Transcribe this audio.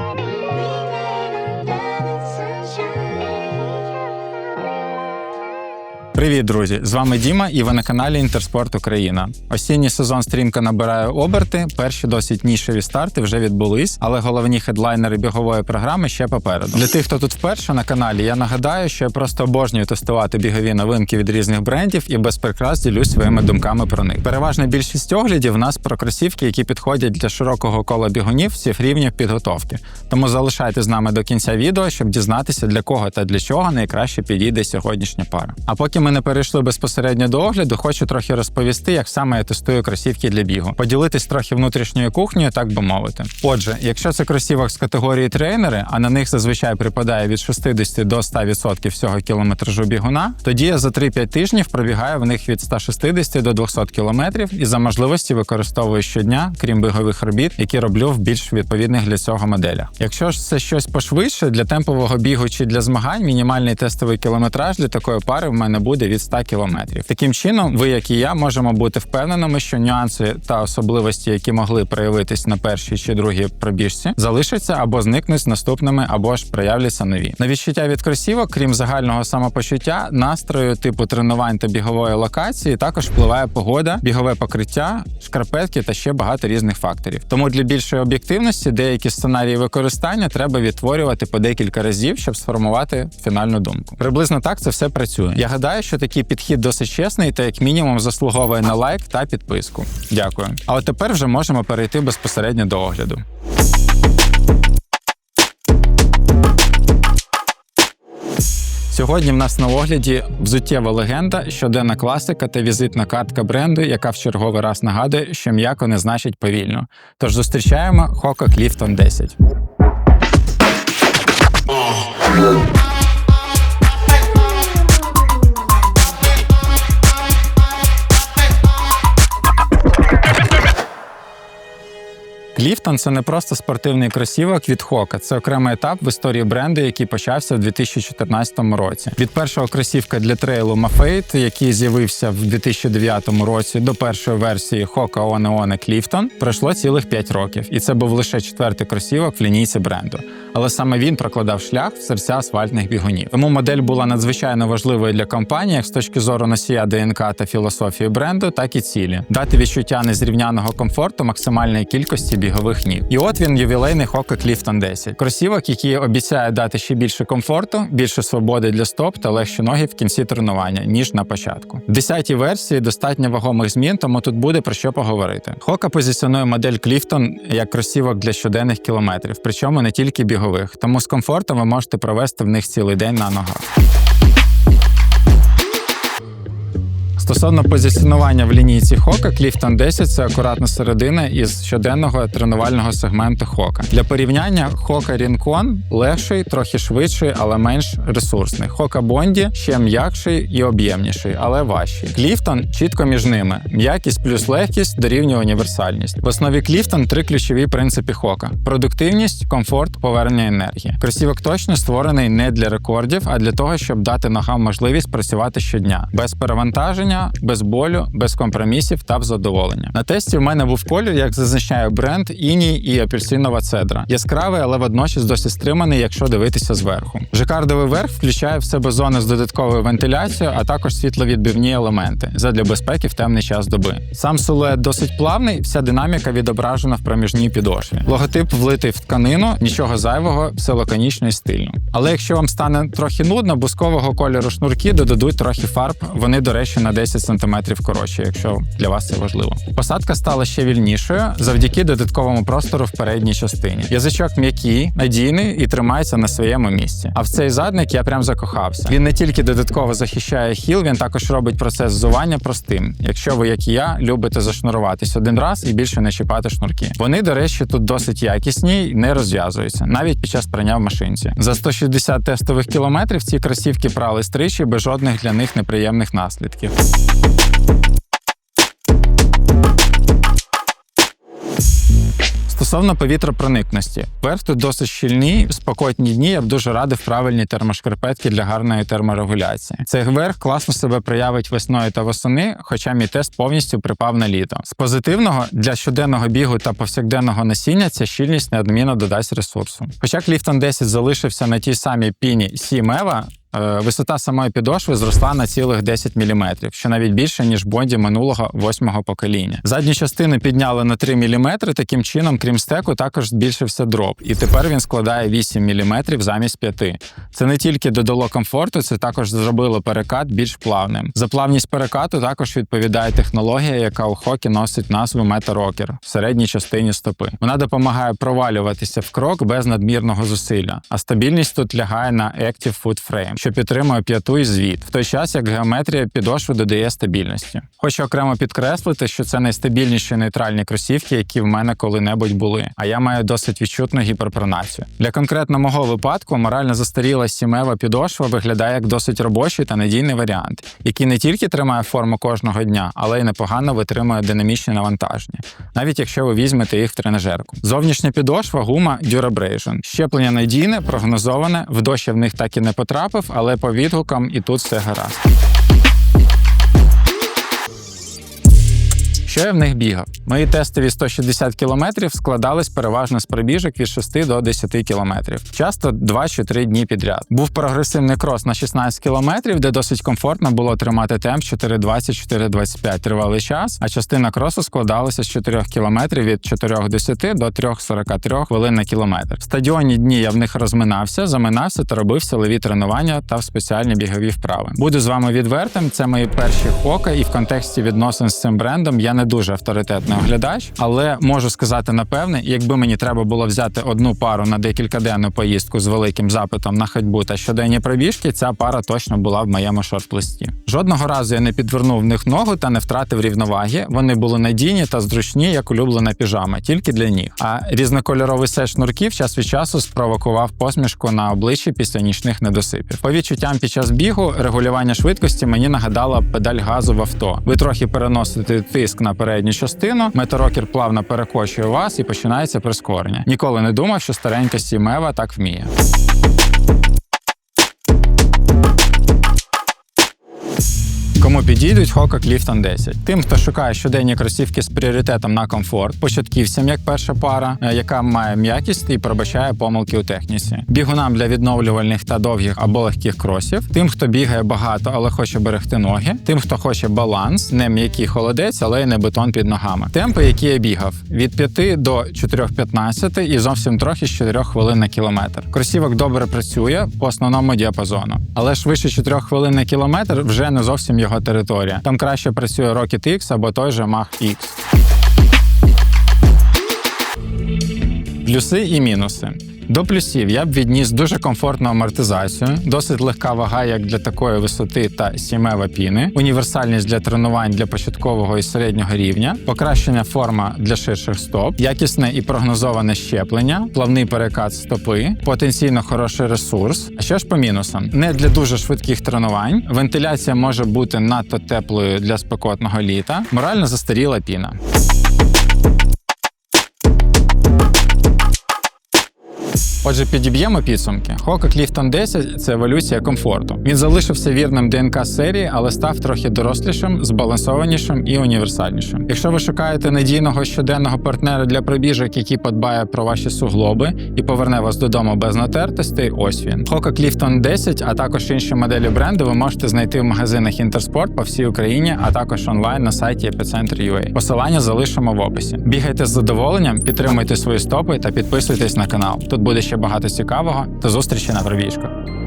Bobby. Привіт, друзі! З вами Діма, і ви на каналі Інтерспорт Україна. Осінній сезон стрімко набирає оберти. Перші досить нішеві старти вже відбулись, але головні хедлайнери бігової програми ще попереду. Для тих, хто тут вперше на каналі, я нагадаю, що я просто обожнюю тестувати бігові новинки від різних брендів і без прикрас ділюсь своїми думками про них. Переважна більшість оглядів в нас про кросівки, які підходять для широкого кола бігунів всіх рівнів підготовки. Тому залишайте з нами до кінця відео, щоб дізнатися для кого та для чого найкраще підійде сьогоднішня пара. А поки ми не перейшли безпосередньо до огляду, хочу трохи розповісти, як саме я тестую кросівки для бігу. Поділитись трохи внутрішньою кухнею, так би мовити. Отже, якщо це кросівок з категорії тренери, а на них зазвичай припадає від 60 до 100% всього кілометражу бігуна, тоді я за 3-5 тижнів пробігаю в них від 160 до 200 кілометрів і за можливості використовую щодня, крім бігових робіт, які роблю в більш відповідних для цього моделях. Якщо ж це щось пошвидше для темпового бігу чи для змагань, мінімальний тестовий кілометраж для такої пари в мене буде від 100 кілометрів. Таким чином, ви, як і я, можемо бути впевненими, що нюанси та особливості, які могли проявитись на першій чи другій пробіжці, залишаться або зникнуть з наступними, або ж проявляться нові. На відчуття від кросівок, крім загального самопочуття, настрою, типу тренувань та бігової локації, також впливає погода, бігове покриття, шкарпетки та ще багато різних факторів. Тому для більшої об'єктивності деякі сценарії використання треба відтворювати по декілька разів, щоб сформувати фінальну думку. Приблизно так це все працює. Я гадаю, що такий підхід досить чесний та як мінімум заслуговує на лайк та підписку. Дякую. А от тепер вже можемо перейти безпосередньо до огляду. Сьогодні в нас на огляді взуттєва легенда, щоденна класика та візитна картка бренду, яка в черговий раз нагадує, що м'яко не значить повільно. Тож зустрічаємо Hoka Clifton 10. Кліфтон це не просто спортивний кросівок від Хока. Це окремий етап в історії бренду, який почався в 2014 році. Від першого кросівка для трейлу Mafate, який з'явився в 2009 році, до першої версії One One Clifton, пройшло цілих 5 років, і це був лише четвертий кросівок в лінійці бренду. Але саме він прокладав шлях в серця асфальтних бігунів. Тому модель була надзвичайно важливою для компанії, як з точки зору носія ДНК та філософії бренду, так і цілі дати відчуття незрівняного комфорту максимальної кількості бігових ніг. І от він ювілейний Hoka Clifton 10. Кросівок, який обіцяє дати ще більше комфорту, більше свободи для стоп та легші ноги в кінці тренування, ніж на початку. В 10-й версії достатньо вагомих змін, тому тут буде про що поговорити. Hoka позиціонує модель Clifton як кросівок для щоденних кілометрів, причому не тільки бігових. Тому з комфортом ви можете провести в них цілий день на ногах. Стосовно позиціонування в лінійці Хока, Clifton 10 – це акуратна середина із щоденного тренувального сегменту Хока. Для порівняння Хока Rincon легший, трохи швидший, але менш ресурсний. Хока Бонді ще м'якший і об'ємніший, але важчий. Clifton чітко між ними: м'якість плюс легкість дорівнює універсальність. В основі Clifton три ключові принципи Хока: продуктивність, комфорт, повернення енергії. Кросівок точно створений не для рекордів, а для того, щоб дати ногам можливість працювати щодня без перевантаження без болю, без компромісів та в задоволення. На тесті в мене був колір, як зазначає бренд іній і апельсинова цедра. Яскравий, але водночас досить стриманий, якщо дивитися зверху. Жакардовий верх включає в себе зони з додатковою вентиляцією, а також світловідбивні елементи задля безпеки в темний час доби. Сам силует досить плавний, вся динаміка відображена в проміжній підошві. Логотип влитий в тканину, нічого зайвого, все лаконічно і стильно. Але якщо вам стане трохи нудно, бускового кольору шнурки додадуть трохи фарб. Вони, до речі, на 10 см коротше, якщо для вас це важливо. Посадка стала ще вільнішою завдяки додатковому простору в передній частині. Язичок м'який, надійний і тримається на своєму місці. А в цей задник я прям закохався. Він не тільки додатково захищає хіл, він також робить процес ззування простим. Якщо ви, як і я, любите зашнуруватись один раз і більше не чіпати шнурки. Вони, до речі, тут досить якісні і не розв'язуються, навіть під час прання в машинці. За 160 тестових кілометрів ці кросівки прали стричі без жодних для них неприємних наслідків. Стосовно повітропроникності, верх тут досить щільний, в спокотні дні я б дуже радив правильні термошкарпетки для гарної терморегуляції. Цей верх класно себе проявить весною та восени, хоча мій тест повністю припав на літо. З позитивного для щоденного бігу та повсякденного носіння ця щільність неодмінно додасть ресурсу. Хоча Кліфтон 10 залишився на тій самій піні Сімева. Е, Висота самої підошви зросла на цілих 10 мм, що навіть більше ніж бонді минулого восьмого покоління. Задню частину підняли на 3 мм, Таким чином, крім стеку, також збільшився дроп, і тепер він складає 8 мм замість 5. Це не тільки додало комфорту, це також зробило перекат більш плавним. За плавність перекату також відповідає технологія, яка у хокі носить назву Meta-Rocker в середній частині стопи. Вона допомагає провалюватися в крок без надмірного зусилля, а стабільність тут лягає на Active Foot Frame, що підтримує п'яту і звіт, в той час як геометрія підошви додає стабільності. Хочу окремо підкреслити, що це найстабільніші нейтральні кросівки, які в мене коли-небудь були. А я маю досить відчутну гіперпронацію. Для конкретно мого випадку морально застаріла сімева підошва виглядає як досить робочий та надійний варіант, який не тільки тримає форму кожного дня, але й непогано витримує динамічні навантаження, навіть якщо ви візьмете їх в тренажерку. Зовнішня підошва гума Durabration. Щеплення надійне, прогнозоване. В дощ в них так і не потрапив, але по відгукам і тут все гаразд. Що я в них бігав? Мої тестові 160 кілометрів складались переважно з пробіжок від 6 до 10 кілометрів, часто 2 чи 3 дні підряд. Був прогресивний крос на 16 кілометрів, де досить комфортно було тримати темп 4.20-4.25 тривалий час, а частина кросу складалася з 4 кілометрів від 4.10 до 3.43 хвилин на кілометр. В стадіоні дні я в них розминався, заминався та робив силові тренування та в спеціальні бігові вправи. Буду з вами відвертим. Це мої перші хока, і в контексті відносин з цим брендом я не дуже авторитетний оглядач, але можу сказати напевне, якби мені треба було взяти одну пару на декількаденну поїздку з великим запитом на ходьбу та щоденні пробіжки, ця пара точно була в моєму шорт-листі. Жодного разу я не підвернув в них ногу та не втратив рівноваги. Вони були надійні та зручні, як улюблена піжама, тільки для ніг. А різнокольоровий сет шнурків час від часу спровокував посмішку на обличчі після нічних недосипів. По відчуттям під час бігу регулювання швидкості мені нагадало педаль газу в авто. Ви трохи переносите тиск на передню частину, метарокер плавно перекочує вас і починається прискорення. Ніколи не думав, що старенька сімева так вміє. Кому підійдуть Hoka Clifton 10? Тим, хто шукає щоденні кросівки з пріоритетом на комфорт, початківцям як перша пара, е, яка має м'якість і пробачає помилки у техніці, бігунам для відновлювальних та довгих або легких кросів, тим, хто бігає багато, але хоче берегти ноги, тим, хто хоче баланс, не м'який холодець, але й не бетон під ногами. Темпи, які я бігав, від 5 до 4.15 і зовсім трохи з 4 хвилин на кілометр. Кросівок добре працює по основному діапазону, але швидше 4 хвилин на кілометр вже не зовсім його територія. Там краще працює Rocket X або той же Mach X. Плюси і мінуси. До плюсів я б відніс дуже комфортну амортизацію, досить легка вага як для такої висоти та сімева піни, універсальність для тренувань для початкового і середнього рівня, покращення форма для ширших стоп, якісне і прогнозоване щеплення, плавний перекат стопи, потенційно хороший ресурс. А що ж по мінусам? Не для дуже швидких тренувань, вентиляція може бути надто теплою для спекотного літа, морально застаріла піна. Отже, підіб'ємо підсумки. Hoka Clifton 10 – це еволюція комфорту. Він залишився вірним ДНК серії, але став трохи дорослішим, збалансованішим і універсальнішим. Якщо ви шукаєте надійного щоденного партнера для пробіжок, який подбає про ваші суглоби і поверне вас додому без натертостей, ось він. Hoka Clifton 10, а також інші моделі бренду ви можете знайти в магазинах Інтерспорт по всій Україні, а також онлайн на сайті Epicenter.ua. Посилання залишимо в описі. Бігайте з задоволенням, підтримуйте свої стопи та підписуйтесь на канал. Тут буде ще багато цікавого. До зустрічі на пробіжках.